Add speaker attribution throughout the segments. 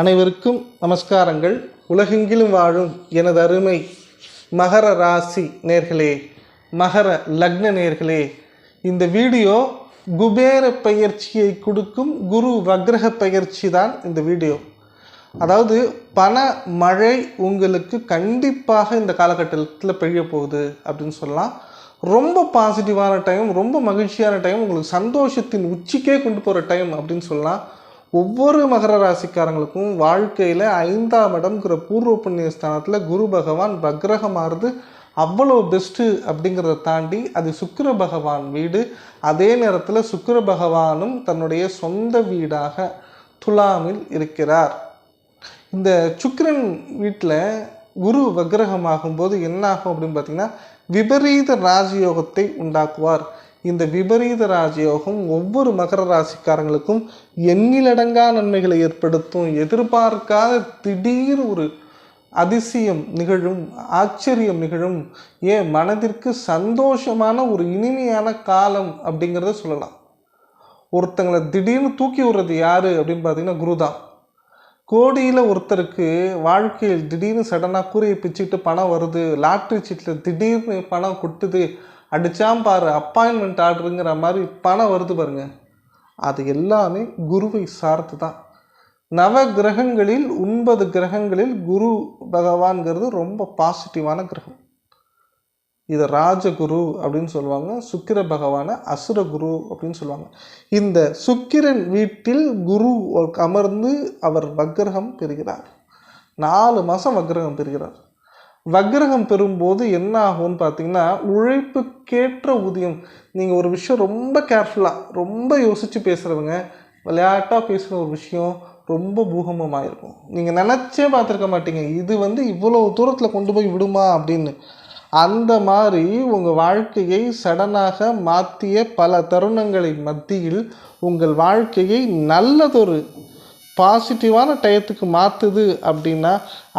Speaker 1: அனைவருக்கும் நமஸ்காரங்கள். உலகெங்கிலும் வாழும் எனது அருமை மகர ராசி நேர்களே மகர லக்ன நேர்களே இந்த வீடியோ குபேர பயிற்சியை கொடுக்கும் குரு வக்ரக பயிற்சி தான் இந்த வீடியோ. அதாவது பண மழை உங்களுக்கு கண்டிப்பாக இந்த காலகட்டத்தில் பெய்ய போகுது அப்படின்னு சொல்லலாம். ரொம்ப பாசிட்டிவான டைம் ரொம்ப மகிழ்ச்சியான டைம் உங்களுக்கு சந்தோஷத்தின் உச்சிக்கே கொண்டு போகிற டைம் அப்படின்னு சொல்லலாம். ஒவ்வொரு மகர ராசிக்காரங்களுக்கும் வாழ்க்கையில் ஐந்தாம் இடம்ங்கிற பூர்வ புண்ணிய ஸ்தானத்தில் குரு பகவான் வக்ரகமாகிறது அவ்வளோ பெஸ்ட்டு அப்படிங்கிறத தாண்டி அது சுக்கர பகவான் வீடு. அதே நேரத்தில் சுக்கர பகவானும் தன்னுடைய சொந்த வீடாக துலாமில் இருக்கிறார். இந்த சுக்கரன் வீட்டில் குரு வக்ரகமாகும் போது என்ன ஆகும் அப்படின்னு பார்த்தீங்கன்னா விபரீத ராஜயோகத்தை உண்டாக்குவார். இந்த விபரீத ராஜயோகம் ஒவ்வொரு மகர ராசிக்காரங்களுக்கும் எண்ணிலடங்கா நன்மைகளை ஏற்படுத்தும். எதிர்பார்க்காத திடீர் ஒரு அதிசயம் நிகழும் ஆச்சரியம் நிகழும் ஏன் மனதிற்கு சந்தோஷமான ஒரு இனிமையான காலம் அப்படிங்கிறத சொல்லலாம். ஒருத்தங்களை திடீர்னு தூக்கி விடுறது யாரு அப்படின்னு பார்த்தீங்கன்னா குரு தான் கோடியில் ஒருத்தருக்கு வாழ்க்கையில் திடீர்னு சடனாக கூரையை பிச்சுக்கிட்டு பணம் வருது லாட்ரி சீட்டில் திடீர்னு பணம் கொட்டுது அடிச்சாம் பாரு அப்பாயின்மெண்ட் ஆர்டருங்கிற மாதிரி பணம் வருது பாருங்க. அது எல்லாமே குருவை சார்ந்து தான் நவ கிரகங்களில் ஒன்பது கிரகங்களில் குரு பகவான்கிறது ரொம்ப பாசிட்டிவான கிரகம். இதை ராஜகுரு அப்படின்னு சொல்லுவாங்க சுக்கிர பகவானை அசுரகுரு அப்படின்னு சொல்லுவாங்க. இந்த சுக்கிரன் வீட்டில் குரு அமர்ந்து அவர் வக்கிரகம் பெறுகிறார். நாலு மாதம் வக்கிரகம் பெறுகிறார். வக்ரகம் பெறும்போது என்ன ஆகும்னு பார்த்தீங்கன்னா உழைப்புக்கேற்ற ஊதியம். நீங்கள் ஒரு விஷயம் ரொம்ப கேர்ஃபுல்லாக ரொம்ப யோசித்து பேசுகிறவங்க விளையாட்டாக பேசுகிற ஒரு விஷயம் ரொம்ப பூகமமாக இருக்கும் நீங்கள் நினச்சே பார்த்துருக்க மாட்டீங்க இது வந்து இவ்வளோ தூரத்தில் கொண்டு போய் விடுமா அப்படின்னு. அந்த மாதிரி உங்கள் வாழ்க்கையை சடனாக மாற்றிய பல தருணங்களின் மத்தியில் உங்கள் வாழ்க்கையை நல்லதொரு பாசிட்டிவான டயத்துக்கு மாற்றுது அப்படின்னா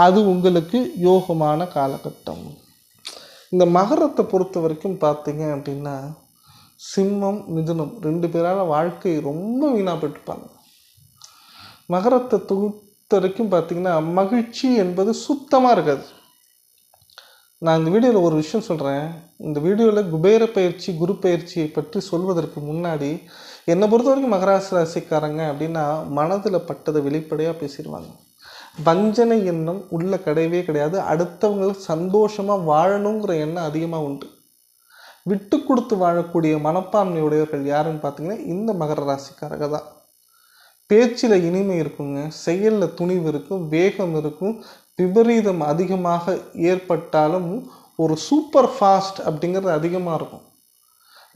Speaker 1: அது உங்களுக்கு யோகமான காலகட்டம். இந்த மகரத்தை பொறுத்த வரைக்கும் பார்த்தீங்க அப்படின்னா சிம்மம் மிதுனம் ரெண்டு பேரால் வாழ்க்கை ரொம்ப வீணாக போயிட்டுருப்பாங்க. மகரத்தை தொகுத்த வரைக்கும் பார்த்தீங்கன்னா மகிழ்ச்சி என்பது சுத்தமாக இருக்காது. நான் இந்த வீடியோவில் ஒரு விஷயம் சொல்கிறேன் இந்த வீடியோவில் குபேர பயிற்சி குரு பயிற்சியை பற்றி சொல்வதற்கு முன்னாடி என்னை பொறுத்த வரைக்கும் மகராசி ராசிக்காரங்க அப்படின்னா மனதில் பட்டதை வெளிப்படையாக பேசிடுவாங்க. வஞ்சனை எண்ணம் உள்ள கிடையவே கிடையாது. அடுத்தவங்க சந்தோஷமாக வாழணுங்கிற எண்ணம் அதிகமாக உண்டு. விட்டு கொடுத்து வாழக்கூடிய மனப்பான்மையுடையவர்கள் யாருன்னு பார்த்தீங்கன்னா இந்த மகர ராசிக்காரங்க தான். பேச்சில் இனிமை இருக்குங்க செயலில் துணிவு இருக்கும் வேகம் இருக்கும். விபரீதம் அதிகமாக ஏற்பட்டாலும் ஒரு சூப்பர் ஃபாஸ்ட் அப்படிங்கிறது அதிகமாக இருக்கும்.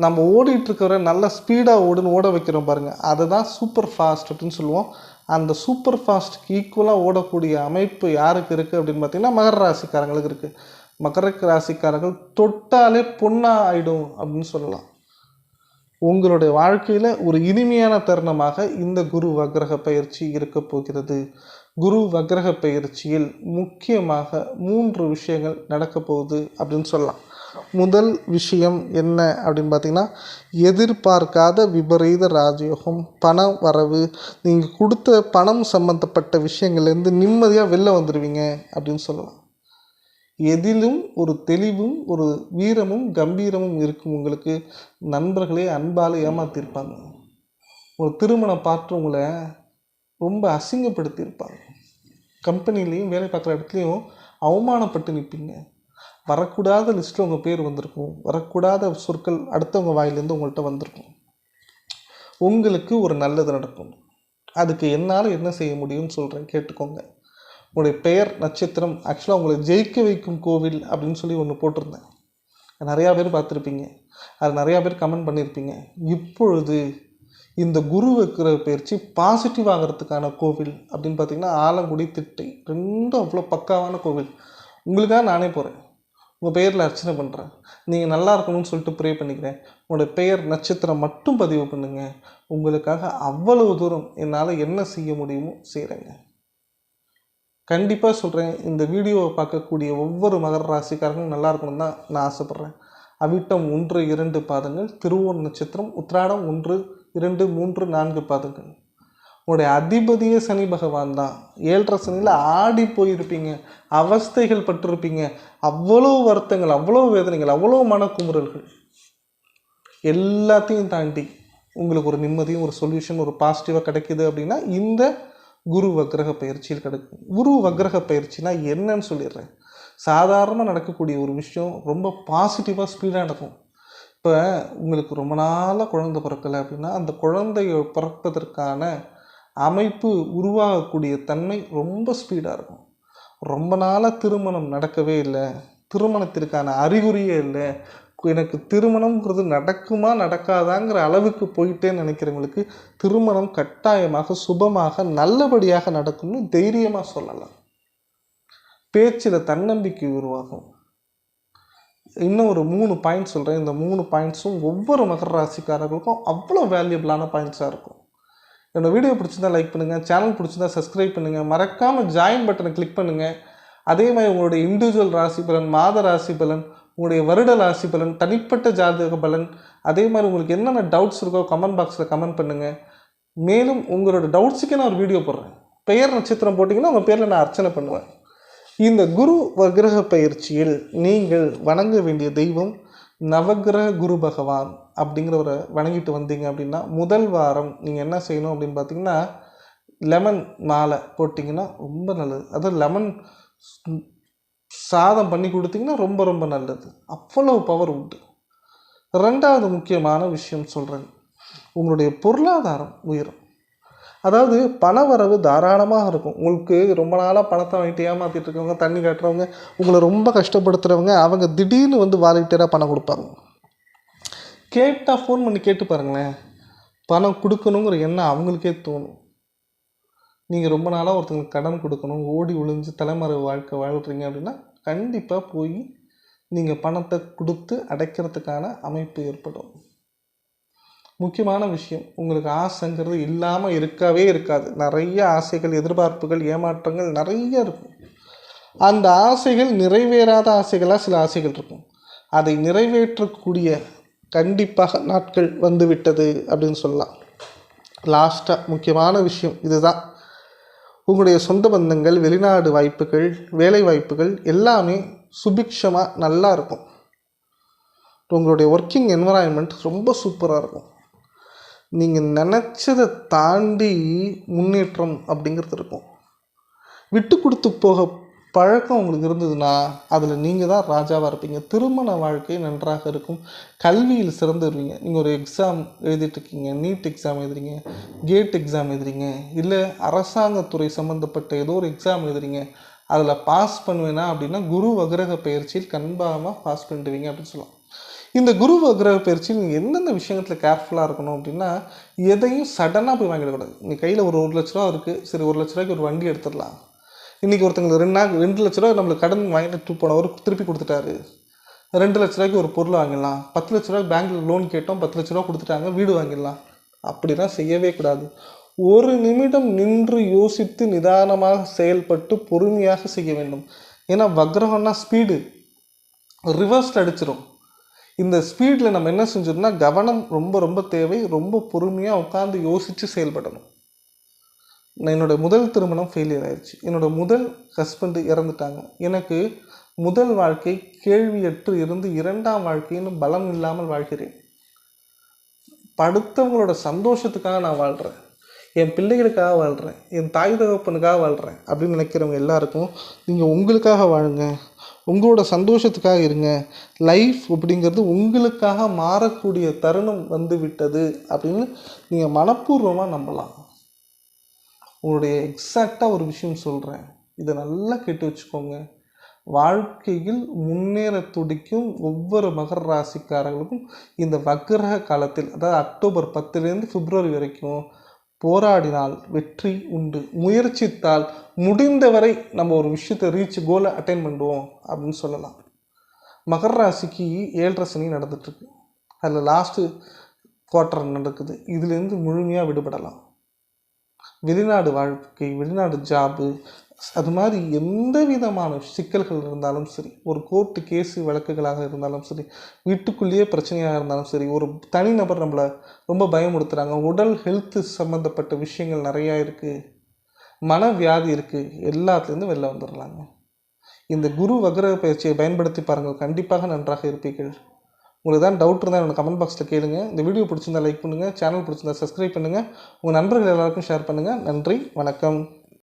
Speaker 1: நம்ம ஓடிட்டுருக்கிற நல்ல ஸ்பீடாக ஓடுன்னு ஓட வைக்கிறோம் பாருங்கள் அதை தான் சூப்பர் ஃபாஸ்ட் அப்படின்னு சொல்லுவோம். அந்த சூப்பர் ஃபாஸ்ட்டுக்கு ஈக்குவலாக ஓடக்கூடிய அமைப்பு யாருக்கு இருக்குது அப்படின்னு பார்த்திங்கன்னா மகர ராசிக்காரங்களுக்கு இருக்குது மகர ராசிக்காரர்கள் தொட்டாலே பொண்ணாக ஆகிடும் அப்படின்னு சொல்லலாம். உங்களுடைய வாழ்க்கையில் ஒரு இனிமையான தருணமாக இந்த குரு வக்ரக பயிற்சி இருக்க போகிறது. குரு வக்ரக பயிற்சியில் முக்கியமாக மூன்று விஷயங்கள் நடக்க போகுது அப்படின்னு சொல்லலாம். முதல் விஷயம் என்ன அப்படின்னு பார்த்தீங்கன்னா எதிர்பார்க்காத விபரீத ராஜயோகம் பண வரவு நீங்கள் கொடுத்த பணம் சம்மந்தப்பட்ட விஷயங்கள்லேருந்து நிம்மதியாக வெளில வந்துடுவீங்க அப்படின்னு சொல்லலாம். எதிலும் ஒரு தெளிவும் ஒரு வீரமும் கம்பீரமும் இருக்கும் உங்களுக்கு நண்பர்களே அன்பால் ஏமாத்திருப்பாங்க. ஒரு திருமணம் பார்த்து உங்களை ரொம்ப அசிங்கப்படுத்தியிருப்பாங்க. கம்பெனிலையும் வேலை பார்க்குற இடத்துலையும் அவமானப்பட்டு நிற்பீங்க வரக்கூடாத லிஸ்ட்டில் உங்கள் பேர் வந்திருக்கும். வரக்கூடாத சொற்கள் அடுத்தவங்க வாயிலேருந்து உங்கள்கிட்ட வந்திருக்கும். உங்களுக்கு ஒரு நல்லது நடக்கும். அதுக்கு என்னால் என்ன செய்ய முடியும்னு சொல்கிறேன் கேட்டுக்கோங்க. உங்களுடைய பெயர் நட்சத்திரம் ஆக்சுவலாக உங்களை ஜெயிக்க வைக்கும் கோவில் அப்படின்னு சொல்லி ஒன்று போட்டிருந்தேன். நிறையா பேர் பார்த்துருப்பீங்க. அது நிறையா பேர் கமெண்ட் பண்ணியிருப்பீங்க இப்பொழுது இந்த குரு வைக்கிற பயிற்சி பாசிட்டிவ் ஆகிறதுக்கான கோவில் அப்படின்னு பார்த்தீங்கன்னா ஆலங்குடி திட்டை. ரெண்டும் அவ்வளோ பக்காவான கோவில். உங்களுக்காக நானே போகிறேன் உங்கள் பெயரில் அர்ச்சனை பண்ணுறேன் நீங்கள் நல்லா இருக்கணும்னு சொல்லிட்டு ப்ரே பண்ணிக்கிறேன். உங்களோட பெயர் நட்சத்திரம் மட்டும் பதிவு பண்ணுங்கள் உங்களுக்காக அவ்வளவு தூரம் என்னால் என்ன செய்ய முடியுமோ செய்கிறேங்க கண்டிப்பாக சொல்கிறேன் இந்த வீடியோவை பார்க்கக்கூடிய ஒவ்வொரு மகர ராசிக்காரங்களும் நல்லா இருக்கணும் தான் நான் ஆசைப்பட்றேன். அவிட்டம் ஒன்று இரண்டு பாதங்கள் திருவோர் நட்சத்திரம் உத்திராடம் ஒன்று இரண்டு மூன்று நான்கு பாதங்கள். உங்களுடைய அதிபதியே சனி பகவான் தான். ஏழரை சனியில் ஆடி போயிருப்பீங்க. அவஸ்தைகள் பட்டிருப்பீங்க. அவ்வளோ வருத்தங்கள் அவ்வளோ வேதனைகள் அவ்வளோ மனக்குமுறல்கள். எல்லாத்தையும் தாண்டி உங்களுக்கு ஒரு நிம்மதியும் ஒரு சொல்யூஷன் ஒரு பாசிட்டிவாக கிடைக்குது அப்படின்னா இந்த குரு வக்ரக பயிற்சியில் கிடைக்கும். குரு வக்ரக பயிற்சினா என்னன்னு சொல்லிடுறேன். சாதாரணமாக நடக்கக்கூடிய ஒரு விஷயம் ரொம்ப பாசிட்டிவாக ஸ்பீடாக நடக்கும். இப்போ உங்களுக்கு ரொம்ப நாளாக குழந்தை பிறக்கலை அப்படின்னா அந்த குழந்தைய பிறப்பதற்கான அமைப்பு உருவாகக்கூடிய தன்மை ரொம்ப ஸ்பீடாக இருக்கும். ரொம்ப நாளாக திருமணம் நடக்கவே இல்லை. திருமணத்திற்கான அறிகுறியே இல்லை. எனக்கு திருமணம்ங்கிறது நடக்குமா நடக்காதாங்கிற அளவுக்கு போயிட்டே நினைக்கிறவங்களுக்கு திருமணம் கட்டாயமாக சுபமாக நல்லபடியாக நடக்கும்னு தைரியமாக சொல்லலாம். பேச்சில் தன்னம்பிக்கை உருவாகும். இன்னும் ஒரு மூணு பாயிண்ட் சொல்கிறேன் இந்த மூணு பாயிண்ட்ஸும் ஒவ்வொரு மகர ராசிக்காரர்களுக்கும் அவ்வளோ வேல்யூபிளான பாயிண்ட்ஸாக இருக்கும். என்னோட வீடியோ பிடிச்சிருந்தா லைக் பண்ணுங்கள் சேனல் பிடிச்சிருந்தா சப்ஸ்கிரைப் பண்ணுங்கள் மறக்காமல் ஜாயின் பட்டனை கிளிக் பண்ணுங்கள் அதே மாதிரி உங்களுடைய இண்டிவிஜுவல் ராசி பலன் மாத ராசி பலன் உங்களுடைய வருட ராசி பலன் தனிப்பட்ட ஜாதக பலன் அதே மாதிரி உங்களுக்கு என்னென்ன டவுட்ஸ் இருக்கோ கமெண்ட் பாக்ஸில் கமெண்ட் பண்ணுங்கள் மேலும் உங்களோட டவுட்ஸுக்கே நான் ஒரு வீடியோ போடுறேன். பெயர் நட்சத்திரம் போட்டிங்கன்னா உங்கள் பேரில் நான் அர்ச்சனை பண்ணுவேன். இந்த குரு வகிரக பயிற்சியில் நீங்கள் வணங்க வேண்டிய தெய்வம் நவக்கிரக குரு பகவான் அப்படிங்கிறவரை வணங்கிட்டு வந்தீங்க அப்படின்னா முதல் வாரம் நீங்கள் என்ன செய்யணும் அப்படின்னு பார்த்தீங்கன்னா லெமன் மாலை போட்டிங்கன்னா ரொம்ப நல்லது. அதாவது லெமன் சாதம் பண்ணி கொடுத்தீங்கன்னா ரொம்ப ரொம்ப நல்லது. அவ்வளோ பவர் உண்டு. ரெண்டாவது முக்கியமான விஷயம் சொல்கிறேன் உங்களுடைய பொருளாதாரம் உயரும். அதாவது பண வரவு தாராளமாக இருக்கும். உங்களுக்கு ரொம்ப நாளாக பணத்தை வாங்கிட்டு ஏமாற்றிட்டு இருக்கவங்க தண்ணி காட்டுறவங்க உங்களை ரொம்ப கஷ்டப்படுத்துகிறவங்க அவங்க திடீர்னு வந்து வாலண்டியராக பணம் கொடுப்பாங்க. கேட்டால் ஃபோன் பண்ணி கேட்டு பாருங்களேன். பணம் கொடுக்கணுங்கிற எண்ணம் அவங்களுக்கே தோணும். நீங்கள் ரொம்ப நாளாக ஒருத்தங்களுக்கு கடன் கொடுக்கணும் ஓடி ஒளிஞ்சு தலைமறை வாழ்க்கை வாழ்கிறீங்க அப்படின்னா கண்டிப்பாக போய் நீங்கள் பணத்தை கொடுத்து அடைக்கிறதுக்கான அமைப்பு ஏற்படும். முக்கியமான விஷயம் உங்களுக்கு ஆசைங்கிறது இல்லாமல் இருக்கவே இருக்காது. நிறைய ஆசைகள் எதிர்பார்ப்புகள் ஏமாற்றங்கள் நிறைய இருக்கும். அந்த ஆசைகள் நிறைவேறாத ஆசைகளாக சில ஆசைகள் இருக்கும். அதை நிறைவேற்றக்கூடிய கண்டிப்பாக நாட்கள் வந்துவிட்டது அப்படின்னு சொல்லலாம். லாஸ்ட்டாக முக்கியமான விஷயம் இதுதான். உங்களுடைய சொந்த பந்தங்கள் வெளிநாடு வாய்ப்புகள் வேலை வாய்ப்புகள் எல்லாமே சுபிக்ஷமாக நல்லா இருக்கும். உங்களுடைய ஒர்க்கிங் என்வரான்மெண்ட் ரொம்ப சூப்பராக இருக்கும். நீங்கள் நினச்சதை தாண்டி முன்னேற்றம் அப்படிங்கிறது இருக்கும். விட்டு கொடுத்து போக பழக்கம் உங்களுக்கு இருந்ததுன்னா அதில் நீங்கள் தான் ராஜாவாக இருப்பீங்க. திருமண வாழ்க்கை நன்றாக இருக்கும். கல்வியில் சிறந்துருவீங்க நீங்கள் ஒரு எக்ஸாம் எழுதிட்டுருக்கீங்க நீட் எக்ஸாம் எழுதுறீங்க. கேட் எக்ஸாம் எழுதுறீங்க. இல்லை அரசாங்கத்துறை சம்மந்தப்பட்ட ஏதோ ஒரு எக்ஸாம் எழுதுறீங்க. அதில் பாஸ் பண்ணுவேன்னா அப்படின்னா குரு வகிரக பயிற்சியில் கன்பாகமாக பாஸ் பண்ணிடுவீங்க அப்படின்னு சொல்லலாம் இந்த குரு கிரக பயிற்சி நீங்கள் எந்தெந்த விஷயத்தில் கேர்ஃபுல்லாக இருக்கணும் அப்படின்னா எதையும் சடனாக போய் வாங்கிடக்கூடாது. நீங்கள் கையில் ஒரு ஒரு லட்ச ரூபா இருக்குது சரி ஒரு லட்ச ரூபாய்க்கு ஒரு வண்டி எடுத்துடலாம். இன்றைக்கி ஒருத்தங்களுக்கு ரெண்டு நாள் ரெண்டு லட்ச ரூபா நம்மளுக்கு கடன் வாங்கிட்டு போனவர் திருப்பி கொடுத்துட்டாரு. ரெண்டு லட்ச ரூபாய்க்கு ஒரு பொருள் வாங்கிடலாம். பத்து லட்ச ரூபாய்க்கு பேங்க்கில் லோன் கேட்டோம் பத்து லட்ச ரூபா கொடுத்துட்டாங்க வீடு வாங்கிடலாம். அப்படிலாம் செய்யவே கூடாது. ஒரு நிமிடம் நின்று யோசித்து நிதானமாக செயல்பட்டு பொறுமையாக செய்ய வேண்டும். ஏன்னா வக்ரகம்னா ஸ்பீடு ரிவர்ஸ்ட் அடிச்சிடும் இந்த ஸ்பீடில் நம்ம என்ன செஞ்சோம்னா கவனம் ரொம்ப ரொம்ப தேவை. ரொம்ப பொறுமையாக உட்காந்து யோசித்து செயல்படணும். நான் என்னோட முதல் திருமணம் ஃபெயிலியர் ஆயிடுச்சு என்னோட முதல் ஹஸ்பண்டு இறந்துட்டாங்க. எனக்கு முதல் வாழ்க்கை கேள்வியற்று இருந்து இரண்டாம் வாழ்க்கைன்னு பலம் இல்லாமல் வாழ்கிறேன். படுத்தவங்களோட சந்தோஷத்துக்காக நான் வாழ்கிறேன் என் பிள்ளைகளுக்காக வாழ்கிறேன் என் தாய் தகப்பனுக்காக வாழ்கிறேன் அப்படின்னு நினைக்கிறவங்க எல்லாருக்கும் நீங்கள் உங்களுக்காக வாழுங்க. உங்களோட சந்தோஷத்துக்காக இருங்க. லைஃப் அப்படிங்கிறது உங்களுக்காக மாறக்கூடிய தருணம் வந்து விட்டது அப்படின்னு நீங்கள் மனப்பூர்வமாக நம்பலாம். உங்களுடைய எக்ஸாக்டாக ஒரு விஷயம் சொல்கிறேன் இதை நல்லா கேட்டு வச்சுக்கோங்க. வாழ்க்கையில் முன்னேற துடிக்கும் ஒவ்வொரு மகர ராசிக்காரர்களுக்கும் இந்த வக்கிரக காலத்தில் அதாவது அக்டோபர் பத்துலேருந்து பிப்ரவரி வரைக்கும் போராடினால் வெற்றி உண்டு. முயற்சித்தால் முடிந்தவரை நம்ம ஒரு விஷயத்தை ரீச் கோலை அட்டைன் பண்ணுவோம் அப்படின்னு சொல்லலாம். மகர ராசிக்கு ஏழரை சனி நடந்துட்டுருக்கு. அதில் லாஸ்ட்டு குவார்ட்டர் நடக்குது. இதுலேருந்து முழுமையாக விடுபடலாம். வெளிநாடு வாழ்க்கை வெளிநாடு ஜாபு அது மாதிரி எந்த விதமான சிக்கல்கள் இருந்தாலும் சரி ஒரு கோர்ட்டு கேஸு வழக்குகளாக இருந்தாலும் சரி வீட்டுக்குள்ளேயே பிரச்சனையாக இருந்தாலும் சரி ஒரு தனிநபர் நம்மளை ரொம்ப பயமுறுத்துகிறாங்க உடல் ஹெல்த்து சம்மந்தப்பட்ட விஷயங்கள் நிறையா இருக்குது மனவியாதி இருக்குது எல்லாத்துலேருந்து வெளில வந்துடலாங்க இந்த குரு வக்ர பயிற்சியை பயன்படுத்தி பாருங்கள். கண்டிப்பாக நன்றாக இருப்பீர்கள். உங்களுக்கு தான் டவுட் இருந்தால் என்னோட கமெண்ட் பாக்ஸில் கேளுங்க. இந்த வீடியோ பிடிச்சிருந்தா லைக் பண்ணுங்கள் சேனல் பிடிச்சிருந்தா சப்ஸ்கிரைப் பண்ணுங்கள் உங்கள் நண்பர்கள் எல்லாருக்கும் ஷேர் பண்ணுங்கள் நன்றி. வணக்கம்.